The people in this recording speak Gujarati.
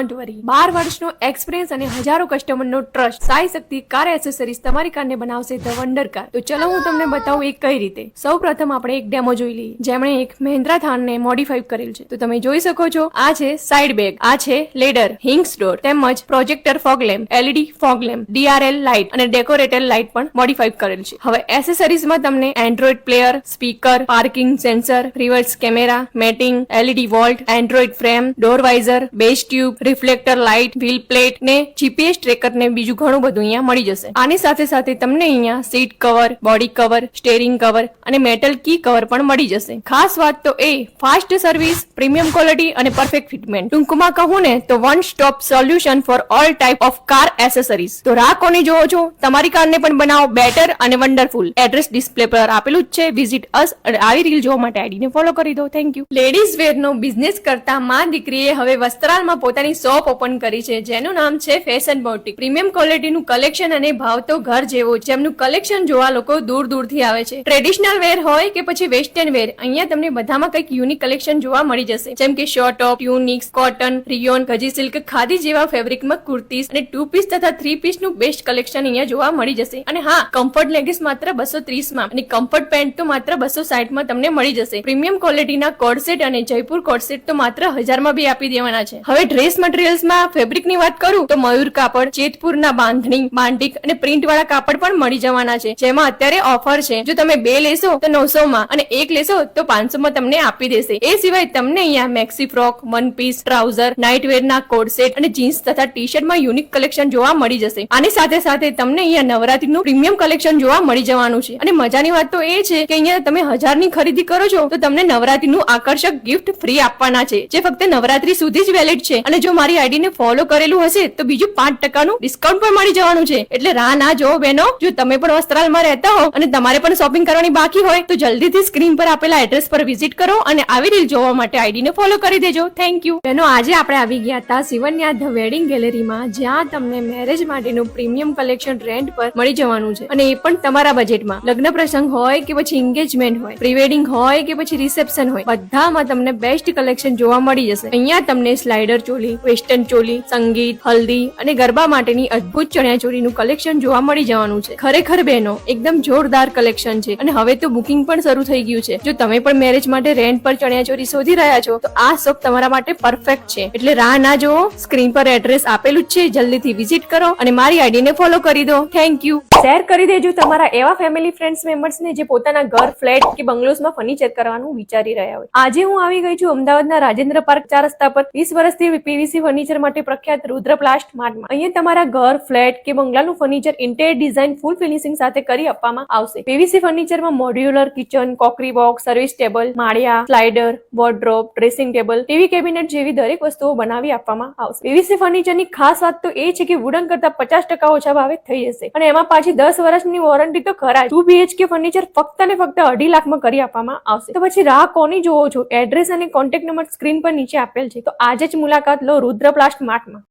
ડોન્ટ વરી બાર વર્ષનો એક્સપિરિયન્સ અને હજારો કસ્ટમરનો trust Sai Shakti car accessories તમારી કારને બનાવશે ધ વંડર કાર તો ચલો હું તમને બતાવું એ કઈ રીતે. સૌ પ્રથમ આપણે એક ડેમો જોઈ લઈએ. જેમણે એક મહેન્દ્રા થાનને મોડિફાઈ કરેલ છે. તો તમે જોઈ શકો છો, આ છે સાઇડ બેગ આ છે લેડર હિંગ્સ ડોર તેમજ projector fog lamp LED fog lamp DRL light અને ડેકોરેટેડ લાઇટ પણ મોડિફાઈ કરેલ છે. હવે એસેસરીઝમાં તમને android player speaker parking sensor reverse camera matting LED volt android frame door visor bass tube reflector, light, wheel plate ને જીપીએસ ટ્રેકર ને બીજું ઘણું બધું અહીંયા મળી જશે. આની સાથે સાથે તમને અહીંયા seat cover, body cover, steering cover અને મેટલ કી કવર પણ મળી જશે. ખાસ વાત તો એ, ફાસ્ટ સર્વિસ, પ્રીમિયમ ક્વોલિટી અને પરફેક્ટ ફિટમેન્ટ. ટૂંકમાં કહું ને તો one stop solution for all type of car accessories. તો રાહ કોની જોવો છો? તમારી કારને પણ બનાવો બેટર અને વન્ડરફુલ. એડ્રેસ ડિસ્પ્લે પર આપેલું જ છે. વિઝિટ અસ અને આવી રીલ જોવા માટે આઈડીને ફોલો કરી દો. થેન્ક યુ લેડીઝ વેર નો બિઝનેસ કરતા માં દીકરીએ હવે વસ્ત્રાલમાં પોતાની શોપ ઓપન કરી છે, જેનું નામ છે ફેશન બોટિક. પ્રીમિયમ ક્વોલિટીનું કલેક્શન અને ભાવ ઘર જેવો જેમનું કલેક્શન જોવા લોકો દૂર દૂરથી આવે છે. ટ્રેડિશનલ વેર હોય કે પછી વેસ્ટર્ન વેર, અહીંયા તમને બધામાં કંઈક યુનિક કલેક્શન જોવા મળી જશે. જેમ કે શોર્ટ ટોપ, યુનિક્સ, કોટન રિયોન ગજી સિલ્ક, ખાદી જેવા ફેબ્રિકમાં કુર્તીસ અને ટુ પીસ તથા થ્રી પીસનું બેસ્ટ કલેક્શન અહીંયા જોવા મળી જશે. અને હા, કમ્ફર્ટ લેગીસ માત્ર બસો માં અને કમ્ફર્ટ પેન્ટ તો માત્ર બસો માં તમને મળી જશે. પ્રીમિયમ ક્વોલિટીના કોડસેટ અને જયપુર કોડસેટ તો માત્ર હજારમાં બી આપી દેવાના છે. હવે ડ્રેસ મટીરિયલ્સમાં ફેબ્રિકની વાત કરું, તો મયુર કાપડ, જેતપુરના બાંધણી બાંડિક અને પ્રિન્ટ વાળા કાપડ પણ મળી જવાના છે. જેમાં અત્યારે ઓફર છે. જો તમે બે લેશો, તો નવસો માં અને એક લેશો, તો પાંચસો માં તમને આપી દેશે. એ સિવાય તમને અહીંયા maxi frock one piece trouser night wear ના કોડ સેટ અને જીન્સ તથા ટી શર્ટમાં યુનિક કલેક્શન જોવા મળી જશે. આની સાથે સાથે તમને અહીંયા નવરાત્રીનું પ્રીમિયમ કલેક્શન જોવા મળી જવાનું છે. અને મજાની વાત તો એ છે કે અહીંયા તમે હજારની ખરીદી કરો છો, તો તમને નવરાત્રીનું આકર્ષક ગિફ્ટ ફ્રી આપવાના છે. જે ફક્ત નવરાત્રી સુધી જ વેલિડ છે. અને જો મારી આઈડી ને ફોલો કરેલું હશે, તો બીજું પાંચ ટકાનું ડિસ્કાઉન્ટ પણ મળી જવાનું છે. એટલે રાહ ના જો બહેનો, જો તમે પણ વસ્ત્રાલમાં રહેતા હો અને તમારે પણ શોપિંગ કરવાની બાકી હોય, તો જલ્દીથી સ્ક્રીન પર આપેલા એડ્રેસ પર વિઝિટ કરો અને આવી રીલ જોવા માટે આઈડી ને ફોલો કરી દેજો. થેન્ક યુ બહેનો, આજે આપણે આવી ગયા હતા સિવન્યા ધ વેડિંગ ગેલેરીમાં જ્યાં તમને મેરેજ માટેનું પ્રીમિયમ કલેક્શન રેન્ટ પર મળી જવાનું છે. અને એ પણ તમારા બજેટમાં લગ્ન પ્રસંગ હોય કે પછી એન્ગેજમેન્ટ હોય પ્રી વેડિંગ હોય કે પછી રિસેપ્શન હોય, બધામાં તમને બેસ્ટ કલેક્શન જોવા મળી જશે. અહીંયા તમને સ્લાઇડર ચોલી વેસ્ટર્ન ચોલી, સંગીત, હલ્દી અને ગરબા માટેની અદ્ભુત ચણિયા ચોલીનું કલેક્શન જોવા મળી જવાનું છે. ખરેખર બહેનો, એકદમ જોરદાર કલેક્શન છે અને હવે તો બુકિંગ પણ શરૂ થઈ ગયું છે. જો તમે પણ મેરેજ માટે રેન્ટ પર ચણિયા ચોરી શોધી રહ્યા છો, તો આ શોપ તમારા માટે પરફેક્ટ છે. એટલે રાહ ના જુઓ, સ્ક્રીન પર એડ્રેસ આપેલું જ છે. જલ્દીથી વિઝિટ કરો અને મારી આઈડી ને ફોલો કરી દો. થેન્ક યુ શેર કરી દેજો તમારા એવા ફેમિલી ફ્રેન્ડ્સ મેમ્બર્સ ને જે પોતાના ઘર ફ્લેટ કે બંગલોઝમાં ફર્નિચર કરવાનું વિચારી રહ્યા હોય. આજે હું આવી ગઈ છું અમદાવાદના રાજેન્દ્ર પાર્ક ચાર રસ્તા પર. વીસ વર્ષથી પીવીસી ફર્નિચર માટે પ્રખ્યાત રુદ્રપ્લાસ્ટ માર્ટમાં અહીંયા તમારા ઘર, ફ્લેટ કે બંગલાનું furniture interior design full finishing સાથે કરી આપવામાં આવશે. PVC ફર્નિચરમાં modular kitchen crockery box service table માળિયા slider wardrobe dressing table TV cabinet જેવી દરેક વસ્તુઓ બનાવી આપવામાં આવશે. પીવીસી ફર્નિચરની ખાસ વાત તો એ છે કે વુડન કરતા પચાસ ટકા ઓછા ભાવે થઈ જશે. અને એમાં પાછી દસ વર્ષની વોરંટી તો ખરા ટુ બીએચકે ફર્નિચર ફક્ત ને ફક્ત અઢી લાખમાં કરી આપવામાં આવશે. તો પછી રાહ કોની જોવો છો? એડ્રેસ અને કોન્ટેક્ટ નંબર સ્ક્રીન પર નીચે આપેલ છે. તો આજે જ મુલાકાત લો રુદ્રપ્લાસ્ટ માર્ટમાં